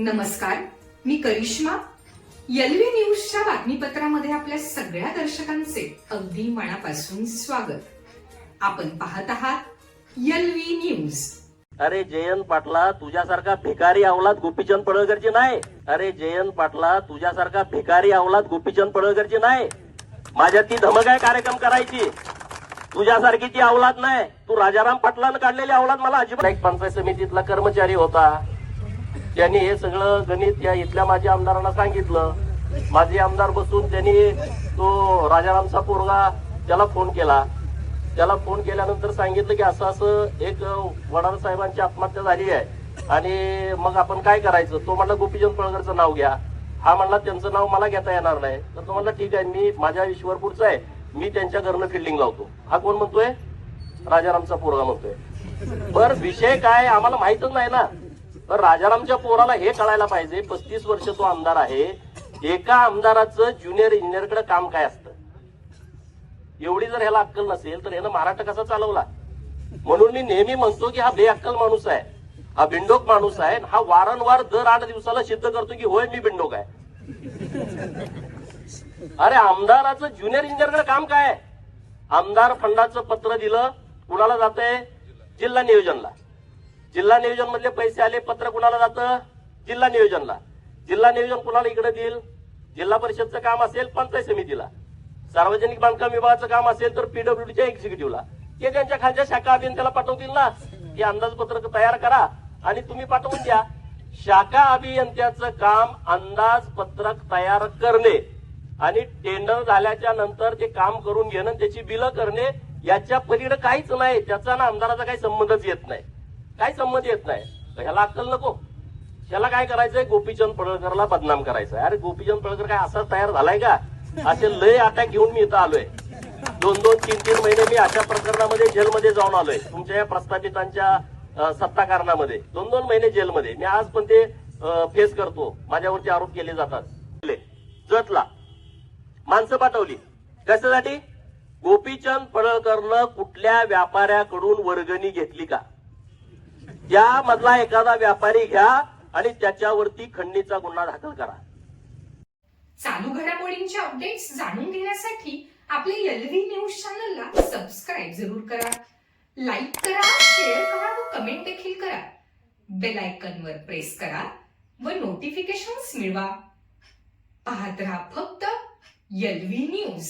नमस्कार मी करिश्मा. यलवी न्यूजच्या बातमीपत्रामध्ये आपल्या सगळ्या दर्शकांचे अगदी मनापासून स्वागत. आपण पाहत आहात यलवी न्यूज. अरे जयंत पाटला तुझ्यासारखा भिकारी अवलाद गोपीचंद पडळकरची नाही. अरे जयंत पाटला तुझ्यासारखा भिकारी अवलाद गोपीचंद पडळकरची नाही. माझ्या ती धमक आहे कार्यक्रम करायची. तुझ्यासारखी ती अवलाद नाही. तू राजाराम पाटलानं काढलेली अवलाद मला अजिबात एक पंचायत समितीतला कर्मचारी होता. त्यांनी हे सगळं गणित या इथल्या माझ्या आमदारांना सांगितलं. माझे आमदार बसून त्यांनी तो राजारामचा पोरगा त्याला फोन केला. त्याला फोन केल्यानंतर सांगितलं की असं असं एक वडार साहेबांची आत्महत्या झाली आहे. आणि मग आपण काय करायचं? तो म्हणला गोपीचंद पळगरचं नाव घ्या. हा म्हणला त्यांचं नाव मला घेता येणार नाही. तर तो म्हणला ठीक आहे मी माझ्या ईश्वरपूरचा आहे. मी त्यांच्या घरनं फिल्डिंग लावतो. हा कोण म्हणतोय? राजारामचा पोरगा म्हणतोय. बर विषय काय आम्हाला माहितच नाही ना. तर राजारामच्या पोराला हे कळायला पाहिजे पस्तीस वर्ष तो आमदार आहे. एका आमदाराचं ज्युनियर इंजिनियरकडे काम काय असतं? एवढी जर ह्याला अक्कल नसेल तर यानं महाराष्ट्र कसा चालवला? म्हणून मी नेहमी म्हणतो की हा बेअक्कल माणूस आहे हा बिंडोक माणूस आहे हा वारंवार दर आठ दिवसाला सिद्ध करतो की होय मी बिंडोक आहे. अरे आमदाराचं ज्युनियर इंजिनियरकडे काम काय आहे? आमदार फंडाचं पत्र दिलं कुणाला जातंय? जिल्हा नियोजनला. जिल्हा नियोजन मधले पैसे आले पत्र कुणाला जातं? जिल्हा नियोजनला. जिल्हा नियोजन कुणाला इकडे देईल? जिल्हा परिषदचं काम असेल पंचायत समितीला. सार्वजनिक बांधकाम विभागाचं काम असेल तर पीडब्ल्यूडीच्या एक्झिक्युटिव्हला ते त्यांच्या खालच्या शाखा अभियंत्याला पाठवतील ना? हे अंदाजपत्रक तयार करा आणि तुम्ही पाठवून द्या. शाखा अभियंत्याचं काम अंदाजपत्रक तयार करणे आणि टेंडर झाल्याच्यानंतर ते काम करून घेणं त्याची बिलं करणे याच्या पलीकडे काहीच नाही. त्याचा ना आमदाराचा काही संबंधच येत नाही. काही संमत येत नाही. तर ह्याला अक्कल नको. त्याला काय करायचंय? गोपीचंद पडळकरला बदनाम करायचंय. अरे गोपीचंद पडळकर काय असा तयार झालाय का? असे लय अटॅक घेऊन मी इथं आलोय. दोन दोन तीन तीन महिने मी अशा प्रकरणामध्ये जेलमध्ये जाऊन आलोय. तुमच्या या प्रस्थापितांच्या सत्ता कारणामध्ये दोन दोन महिने जेलमध्ये. मी आज पण ते फेस करतो. माझ्यावरती आरोप केले जातात. जतला. माणसं पाठवली. कशासाठी? गोपीचंद पडळकरनं कुठल्या व्यापाऱ्याकडून वर्गणी घेतली का? यामधला एखादा व्यापारी घ्या आणि त्याच्यावरती खंडणीचा गुन्हा दाखल करा. चालू घडामोडींचे अपडेट्स जाणून घेण्यासाठी आपले एलव्ही न्यूज चॅनलला सबस्क्राईब जरूर करा. लाईक करा शेअर करा व कमेंट देखील करा. बेल आयकॉनवर प्रेस करा व नोटिफिकेशन्स मिळवा. पाहत राहा फक्त एलव्ही न्यूज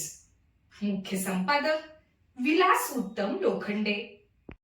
मुख्य संपादक विलास उत्तम लोखंडे.